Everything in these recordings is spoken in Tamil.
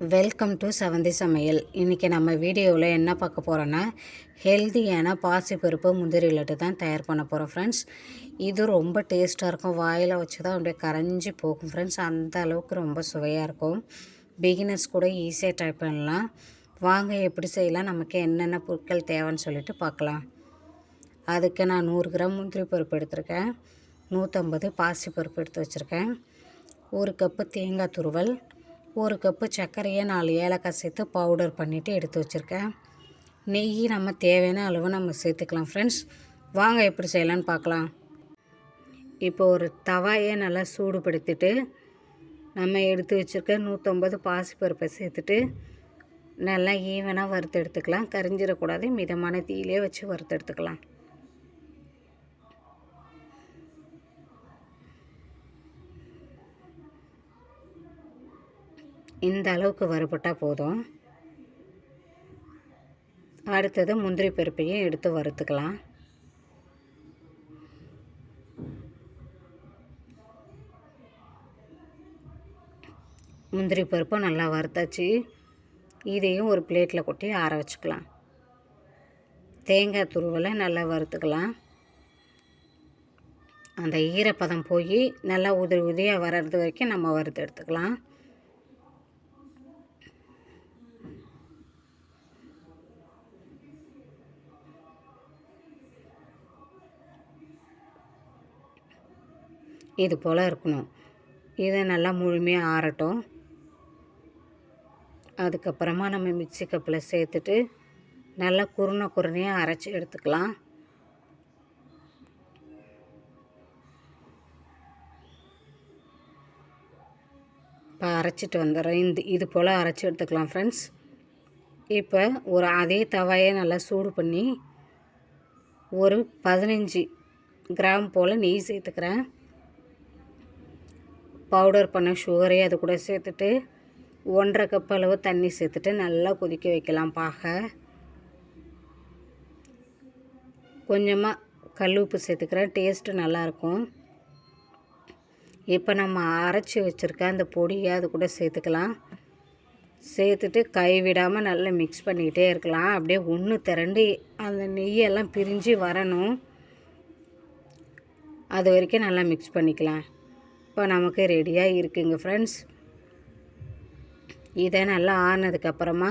வெல்கம் டு செவந்தி சமையல். இன்றைக்கி நம்ம வீடியோவில் என்ன பார்க்க போகிறோன்னா ஹெல்த்தியான பாசிப்பருப்பு முந்திரி லட்டு தான் தயார் பண்ண போகிறோம் ஃப்ரெண்ட்ஸ் இது ரொம்ப டேஸ்ட்டாக இருக்கும். வாயில் வச்சு தான் அப்படியே கரைஞ்சி போகும் ஃப்ரெண்ட்ஸ் அந்த அளவுக்கு ரொம்ப சுவையாக இருக்கும். பிகினர்ஸ் கூட ஈஸியாக ட்ரை பண்ணலாம். வாங்க எப்படி செய்யலாம்? நமக்கு என்னென்ன பொருட்கள் தேவைன்னு சொல்லிட்டு பார்க்கலாம். அதுக்கு நான் நூறு கிராம் முந்திரி பருப்பு எடுத்திருக்கேன். நூற்றம்பது பாசிப்பருப்பு எடுத்து வச்சுருக்கேன். ஒரு கப்பு தேங்காய் துருவல். ஒரு கப்பு சர்க்கரையை நாலு ஏலக்காய் சேர்த்து பவுடர் பண்ணிவிட்டு எடுத்து வச்சுருக்கேன். நெய் நம்ம தேவையான அளவு நம்ம சேர்த்துக்கலாம் ஃப்ரெண்ட்ஸ் வாங்க எப்படி செய்யலான்னு பார்க்கலாம். இப்போ ஒரு தவாயை நல்லா சூடுபடுத்திட்டு நம்ம எடுத்து வச்சுருக்க நூற்றம்பது பாசிப்பருப்பை சேர்த்துட்டு நல்லா ஈவனாக வறுத்து எடுத்துக்கலாம். கரிஞ்சிடக்கூடாது. மிதமான தீயிலே வச்சு வறுத்து எடுத்துக்கலாம். இந்த அளவுக்கு வறுபட்டால் போதும். அடுத்தது முந்திரி பருப்பையும் எடுத்து வறுத்துக்கலாம். முந்திரி பருப்பை நல்லா வறுத்தாச்சு. இதையும் ஒரு பிளேட்டில் கொட்டி ஆற வச்சுக்கலாம். தேங்காய் துருவலை நல்லா வறுத்துக்கலாம். அந்த ஈரப்பதம் போய் நல்லா உதிரி உதிரியாக வர்றது வரைக்கும் நம்ம வறுத்து எடுத்துக்கலாம். இது போல் இருக்கணும். இதை நல்லா முழுமையாக ஆறட்டும். அதுக்கப்புறமா நம்ம மிக்சி கப்பில் சேர்த்துட்டு நல்லா குருணை குருணையாக அரைச்சி எடுத்துக்கலாம். இப்போ அரைச்சிட்டு வந்துடுறோம் இந்த இது போல் அரைச்சி எடுத்துக்கலாம் ஃப்ரெண்ட்ஸ் இப்போ ஒரு அதே தவாயை நல்லா சூடு பண்ணி ஒரு பதினஞ்சு கிராம் போல் நெய் சேர்த்துக்கிறேன். பவுடர் பண்ண சுகரையும் அது கூட சேர்த்துட்டு ஒன்றரை கப் அளவு தண்ணி சேர்த்துட்டு நல்லா கொதிக்க வைக்கலாம் பாக. கொஞ்சமாக கல் உப்பு சேர்த்துக்கிறேன். டேஸ்ட்டு நல்லாயிருக்கும் இப்போ நம்ம அரைச்சி வச்சுருக்க அந்த பொடியை அது கூட சேர்த்துக்கலாம். சேர்த்துட்டு கைவிடாமல் நல்லா மிக்ஸ் பண்ணிக்கிட்டே இருக்கலாம். அப்படியே ஒன்று திரண்டு அந்த நெய்யெல்லாம் பிரிஞ்சு வரணும். அது வரைக்கும் நல்லா மிக்ஸ் பண்ணிக்கலாம். இப்போ நமக்கு ரெடியாக இருக்குங்க ஃப்ரெண்ட்ஸ் இதை நல்லா ஆனதுக்கப்புறமா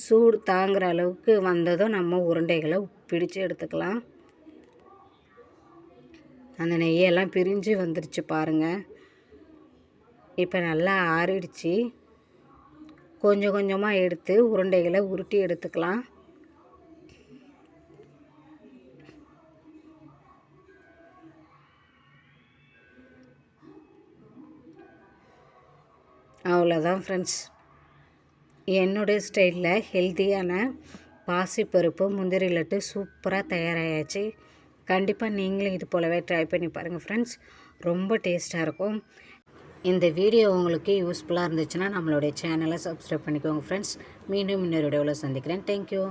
சூடு தாங்குகிற அளவுக்கு வந்ததும் நம்ம உருண்டைகளை பிடிச்சு எடுத்துக்கலாம். அந்த நெய்யெல்லாம் பிரிஞ்சு வந்துருச்சு பாருங்கள் இப்போ நல்லா ஆறிடுச்சு. கொஞ்சம் கொஞ்சமாக எடுத்து உருண்டைகளை உருட்டி எடுத்துக்கலாம். அவ்வளோதான் ஃப்ரெண்ட்ஸ் என்னுடைய ஸ்டைலில் ஹெல்த்தியான பாசிப்பருப்பு முந்திரி லட்டு சூப்பராக தயாராகியாச்சு கண்டிப்பாக நீங்களும் இது போலவே ட்ரை பண்ணி பாருங்கள் ஃப்ரெண்ட்ஸ் ரொம்ப டேஸ்ட்டாக இருக்கும். இந்த வீடியோ உங்களுக்கு யூஸ்ஃபுல்லாக இருந்துச்சுன்னா நம்மளுடைய சேனலை சப்ஸ்கிரைப் பண்ணிக்கோங்க ஃப்ரெண்ட்ஸ் மீண்டும் இன்னொரு வீடியோவில் சந்திக்கிறேன். தேங்க்யூ